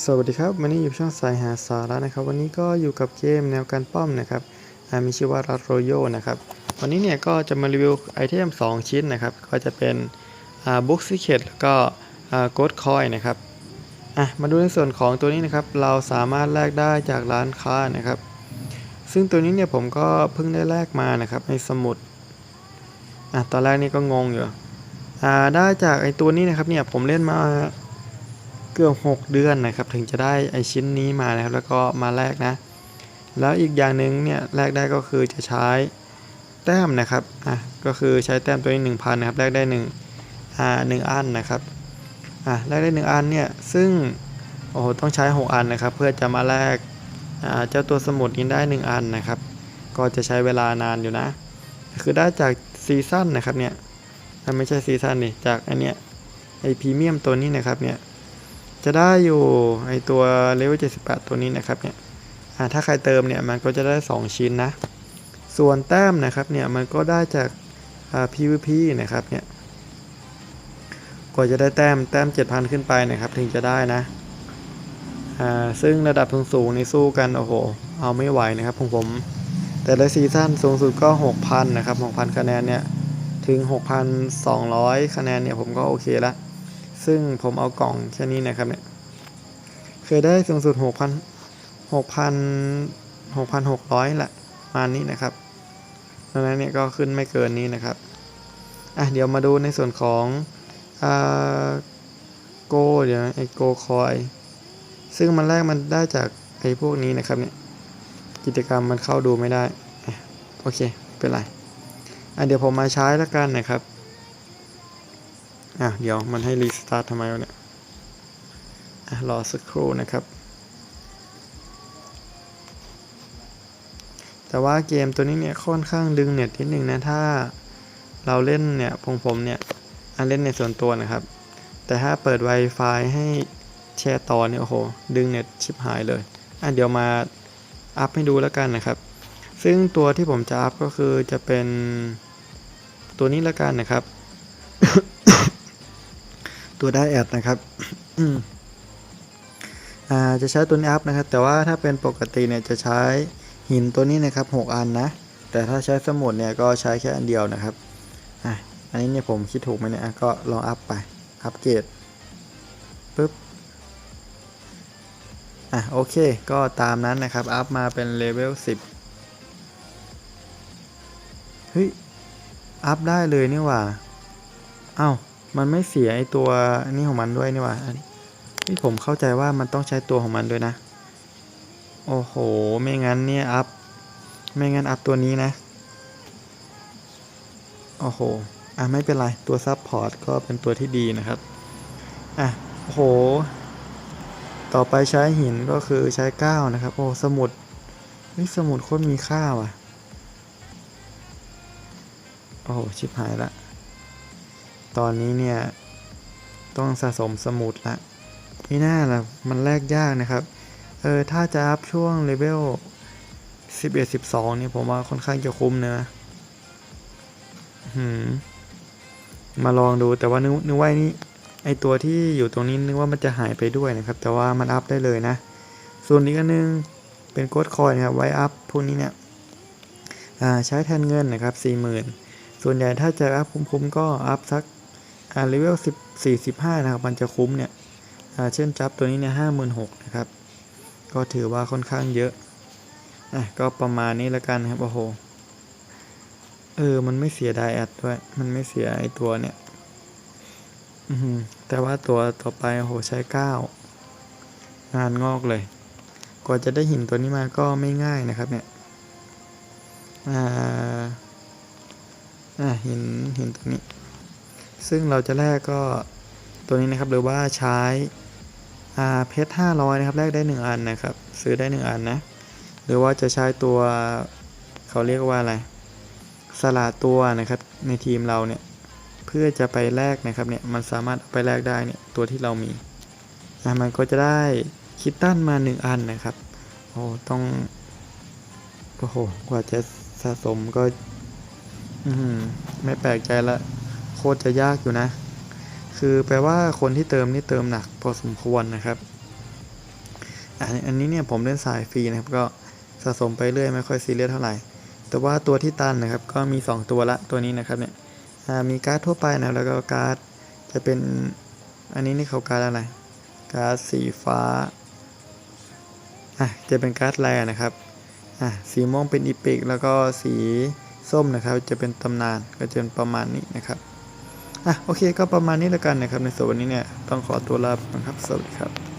สวัสดีครับวันนี้อยู่ช่องสายหาสาระนะครับ วันนี้ก็อยู่กับเกมแนวการป้อมนะครับมีชื่อว่ารัตโรโยนะครับ วันนี้เนี่ยก็จะมารีวิวไอเทม 2 ชิ้นนะครับ ก็จะเป็นบุ๊กซิเคตแล้วก็โกดคอยนะครับอะมาดูในส่วนของตัวนี้นะครับ เราสามารถแลกได้จากร้านค้านะครับ ซึ่งตัวนี้เนี่ยผมก็เพิ่งได้แลกมานะครับในสมุดอะตอนแรกนี่ก็งงอยู่อ่าได้จากไอตัวนี้นะครับเนี่ยผมเล่นมา เกือบ6 เดือนนะครับ ถึงจะได้ไอชิ้นนี้มานะครับแล้วก็มาแลกนะ แล้วอีกอย่างหนึ่งเนี่ยแลกได้ก็คือจะใช้แต้มนะครับอะก็คือใช้แต้มตัวนี้1,000นะครับแลกได้1อ่า1อันนะครับอะแลกได้ 1 อันเนี่ยซึ่งโอ้โหต้องใช้ 6 อันนะครับ เพื่อจะมาแลกอ่าเจ้าตัวสมุดนี้ได้ 1 อันนะครับ ก็จะใช้เวลานานอยู่นะ คือได้จากซีซั่นนะครับเนี่ยไม่ใช่ซีซั่นนี่จากอันเนี้ยไอพรีเมียมตัวนี้นะครับเนี่ย จะได้อยู่ไอตัวเลเวล78 ตัวนี้นะครับเนี่ยถ้าใครเติมเนี่ยมันก็จะได้ 2 ชิ้นนะ ส่วนแต้มนะครับเนี่ยมันก็ได้จากา PVP นะครับเนี่ยกว่าจะได้แต้มแต้ม 7,000 ขึ้นไปนะครับถึงจะได้นะอ่าซึ่งระดับสูงๆในสู้กันโอ้โหเอาไม่ไหวนะครับของผม แต่ละซีซั่นสูงสุดก็ 6,000 นะครับ 6,000 คะแนนเนี่ย ถึง 6,200 คะแนนเนี่ยผมก็โอเคละ ซึ่งผมเอากล่องแค่นี้นะครับเนี่ยเคยได้สูงสุด 6,000 6,000 6,600ละประมาณนี้นะครับดังนั้นเนี่ยก็ขึ้นไม่เกินนี้นะครับอะเดี๋ยวมาดูในส่วนของอ่าโกเดี๋ยวนไอโกคอยซึ่งมันแรกมันได้จากไอพวกนี้นะครับเนี่ยกิจกรรมมันเข้าดูไม่ได้อโอเคไม่เป็นไรอะเดี๋ยวผมมาใช้แล้วกันนะครับ อะเดี๋ยวมันให้รีสตาร์ททำไมวะเนี่ยอะรอสักครู่นะครับ แต่ว่าเกมตัวนี้เนี่ยค่อนข้างดึงเน็ตนิดนึงนะ ถ้าเราเล่นเนี่ยพงผมเนี่ยอันเล่นในส่วนตัวนะครับ แต่ถ้าเปิด Wi-Fi ให้แชร์ต่อเนี่ยโอ้โห ดึงเน็ตชิบหายเลย อะเดี๋ยวมาอัพให้ดูแล้วกันนะครับ ซึ่งตัวที่ผมจะอัพก็คือจะเป็นตัวนี้แล้วกันนะครับ ตัวได้แอดนะครับอ่าจะใช้ตัวนี้อัพนะครับ แต่ว่าถ้าเป็นปกติเนี่ยจะใช้หินตัวนี้นะครับ 6 อันนะ แต่ถ้าใช้สมุดเนี่ยก็ใช้แค่อันเดียวนะครับอะอันนี้เนี่ยผมคิดถูกไหมเนี่ยก็ลองอัพไป อัพเกรดปึ๊บอะโอเค ก็ตามนั้นนะครับ อัพมาเป็นเลเวล10เฮ้ย อัพได้เลยนี่หว่า เอ้า มันไม่เสียไอตัวนนี้ของมันด้วยนี่หว่าอันนี้นี่ผมเข้าใจว่ามันต้องใช้ตัวของมันด้วยนะ โอ้โห ไม่งั้นเนี่ยอัพ ไม่งั้นอัพตัวนี้นะ โอ้โห อะไม่เป็นไร ตัวซับพอร์ตก็เป็นตัวที่ดีนะครับ อะ โอ้โห ต่อไปใช้หินก็คือใช้ก้าวนะครับ โอ้สมุดนี่สมุดโคตรมีค่าว่ะ โอ้โห ชิบหายละ ตอนนี้เนี่ย ต้องสะสมสมุดละไม่น่าละมันแลกยากนะครับ เออ ถ้าจะอัพช่วงเลเวล11 12นี่ยผมว่าค่อนข้างจะคุ้มเนะหืมมาลองดูแต่ว่านึกนึกว่านี่ไอตัวที่อยู่ตรงนี้นึกว่ามันจะหายไปด้วยนะครับ แต่ว่ามันอัพได้เลยนะ ส่วนอีกอันนึงเป็นโกดคอยนะครับไว้อัพพวกนี้เนี่ยใช้แทนเงินนะครับ 40,000 ส่วนใหญ่ถ้าจะอัพคุ้มๆก็อัพสัก อ่าเลเวล10 45นะครับมันจะคุ้มเนี่ยอ่าเช่นจับตัวนี้เนี่ย56,000นะครับ ก็ถือว่าค่อนข้างเยอะอะก็ประมาณนี้ล้วกันครับโอ้โหเออ มันไม่เสียดายแอดด้วย มันไม่เสียไอตัวเนี่ย อือหือแต่ว่าตัวต่อไปโอ้โหใช้เก้างานงอกเลย กว่าจะได้หินตัวนี้มาก็ไม่ง่ายนะครับ เนี่ย อ่า อ่าหินหินตัวนี้ ซึ่งเราจะแลกก็ตัวนี้นะครับหรือว่าใช้อาเพชรห้าร้อยนะครับแลกได้หนึ่งอันนะครับ ซื้อได้หนึ่งอันนะ หรือว่าจะใช้ตัวเขาเรียกว่าอะไรสละตัวนะครับในทีมเราเนี่ยเพื่อจะไปแลกนะครับเนี่ยมันสามารถไปแลกได้เนี่ยตัวที่เรามีอะมันก็จะได้คิตตันมาหนึ่งอันนะครับโอ้ต้องโอ้โหกว่าจะสะสมก็อืไม่แปลกใจละ คตรจะยากอยู่นะ คือแปลว่าคนที่เติมนี่เติมหนักพอสมควรนะครับ อันนี้เนี่ยผมเล่นสายฟรีนะครับก็สะสมไปเรื่อยไม่ค่อยซีเรียสเท่าไหร่ แต่ว่าตัวที่ตันนะครับก็มี 2 ตัวละตัวนี้นะครับเนี่ยมีการ์ดทั่วไปนะแล้วก็การ์ดจะเป็นอันนี้นี่เขาการ์ดอะไร การ์ดสีฟ้าอะจะเป็นการ์ดแรนะครับอะสีม่วงเป็นอีพิกแล้วก็สีส้มนะครับจะเป็นตำนานก็จะเป็นประมาณนี้นะครับ อะโอเคก็ประมาณนี้แล้วกันนะครับ ในส่วนวันนี้เนี่ยต้องขอตัวลาไปก่อนครับ สวัสดีครับ